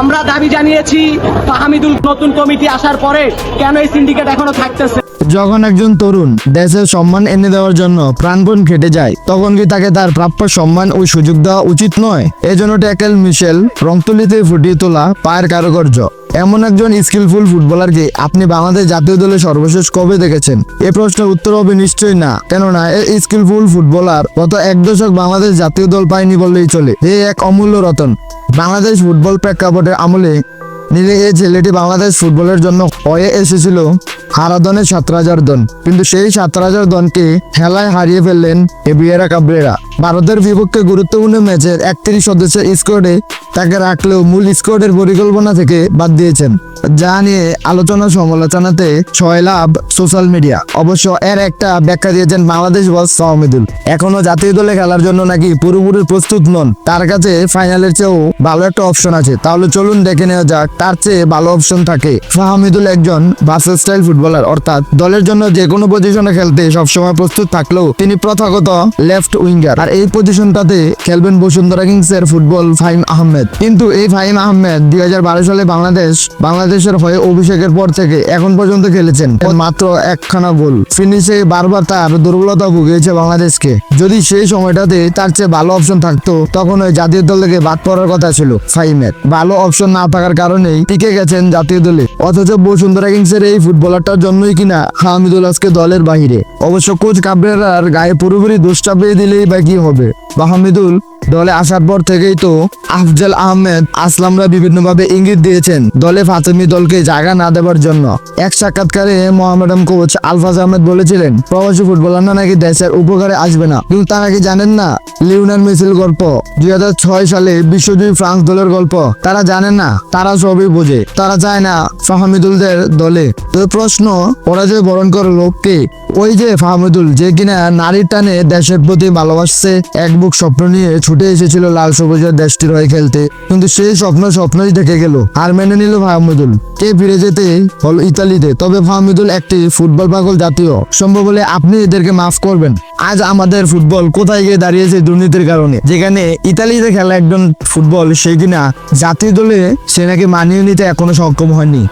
আমরা দাবি জানিয়েছি, ফাহামিদুল নতুন কমিটি আসার পরে কেন এই সিন্ডিকেট এখনও থাকতেছে? যখন একজন তরুণ দেশের সম্মান এনে দেওয়ার জন্য প্রাণপণ খেটে যায়, তখন কি তাকে তার প্রাপ্য সম্মান ও সুযোগ দেওয়া উচিত নয়? এজন্য ট্যাকেল মিশেল রংতুলিতে ফুটিয়ে তোলা পায়ের কারুকার্য। এমন একজন স্কিলফুল ফুটবলারকে আপনি বাংলাদেশ জাতীয় দলে সর্বশেষ কবে দেখেছেন? এ প্রশ্নের উত্তর হবে নিশ্চয়ই না, কেননা এই স্কিলফুল ফুটবলার গত এক দশক বাংলাদেশ জাতীয় দল পায়নি বললেই চলে। এ এক অমূল্য রতন। বাংলাদেশ ফুটবল প্রেক্ষাপটের আমলে নিলে এই ছেলেটি বাংলাদেশ ফুটবলের জন্য হয়ে এসেছিল। হারাদনের সতেরো দন। কিন্তু সেই সতেরো দনকে খেলায় হারিয়ে ফেললেন এবিয়ারা কাবরেরা। ভারতের বিপক্ষে গুরুত্বপূর্ণ ম্যাচের একত্রিশ সদস্যের স্কোয়াডে তাকে রাখলেও মূল স্কোয়াডের পরিকল্পনা থেকে বাদ দিয়েছেন, যা নিয়ে আলোচনা সমালোচনাতে ছয় লাভ সোশ্যাল মিডিয়া। অবশ্য এর একটা ব্যাখ্যা দিয়েছেন বাংলাদেশ বস সাহমিদুল এখনও জাতীয় দলে খেলার জন্য নাকি পুরোপুরি প্রস্তুত নন, তার কাছে ফাইনালের চেয়েও ভালো একটা অপশন আছে। তাহলে চলুন দেখে নেওয়া যাক, তার চেয়ে ভালো অপশন থাকে। ফাহামিদুল একজন স্টাইল ফুটবলার অর্থাৎ দলের জন্য যে কোনো পজিশনে খেলতে সবসময় প্রস্তুত থাকলেও তিনি প্রথাগত লেফট উইঙ্গার আর এই পজিশনটাতে খেলবেন বসুন্ধরা কিংসের ফুটবল ফাহিম আহমেদ। কিন্তু এই ফাহিম আহমেদ দুই সালে বাংলাদেশ, বাংলাদেশের হয়ে অভিষেকের পর থেকে এখন পর্যন্ত খেলেছেন। মাত্র একখানা গোল। ফিনিশে বারবার তার দুর্বলতা ভুগিয়েছে বাংলাদেশকে। যদি সেই সময়টাতে তার চেয়ে ভালো অপশন থাকতো, তখন ওই জাতীয় দল থেকে বাদ পড়ার কথা ছিল ফাহিমের। ভালো অপশন না থাকার কারণেই টিকে গেছেন জাতীয় দলে। অথচ বসুন্ধরা কিংসের এই ফুটবলারটার জন্যই কিনা হামিদুল আজকে দলের বাহিরে। অবশ্য কোচ কাবরেরার গায়ে পুরোপুরি দোষ চাপিয়ে দিলেই বা কি হবে? বাহামিদুল দলে আসার পর থেকেই তো আফজাল আহমেদ আসলামরা বিভিন্নভাবে ইঙ্গিত দিয়েছেন দলে ফাতেমি দলকে জায়গা না দেওয়ার জন্য। এক সাক্ষাৎকারে মোহামেডান কোচ আলফাজ আহমেদ বলেছিলেন, প্রবাসী ফুটবলাররা নাকি দেশের উপকারে আসবে না। কিন্তু তারা কি জানেন না? লিওনার মেসির গল্প, দুই সালে বিশ্বজয়ী ফ্রান্স দলের গল্প, তারা জানে না, তারা সবই বোঝে, তারা চায় না ফাহামিদুলদের দলে। তো প্রশ্ন পরাজয় বরণ করে লোককে ওই যে ফাহামিদুল, যে কিনা নারীর টানে দেশের প্রতি ভালোবাসছে, এক বুক স্বপ্ন নিয়ে ছুটে এসেছিল লাল সবুজের দেশটির হয়ে খেলতে। কিন্তু সেই স্বপ্ন স্বপ্নই থেকে গেল। আর মেনে নিল ফাহামিদুল। কে ফিরে যেতে হলো ইতালিতে। তবে ফাহামিদুল একটি ফুটবল পাগল জাতীয়। সম্ভব হলে আপনি এদেরকে মাফ করবেন। আজ আমাদের ফুটবল কোথায় গিয়ে দাঁড়িয়েছে দুর্নীতির কারণে? যেখানে ইতালিতে খেলা একজন ফুটবল, সে কিনা জাতীয় দলে সে নাকি মানিয়ে নিতে এখনও সক্ষম হয়নি।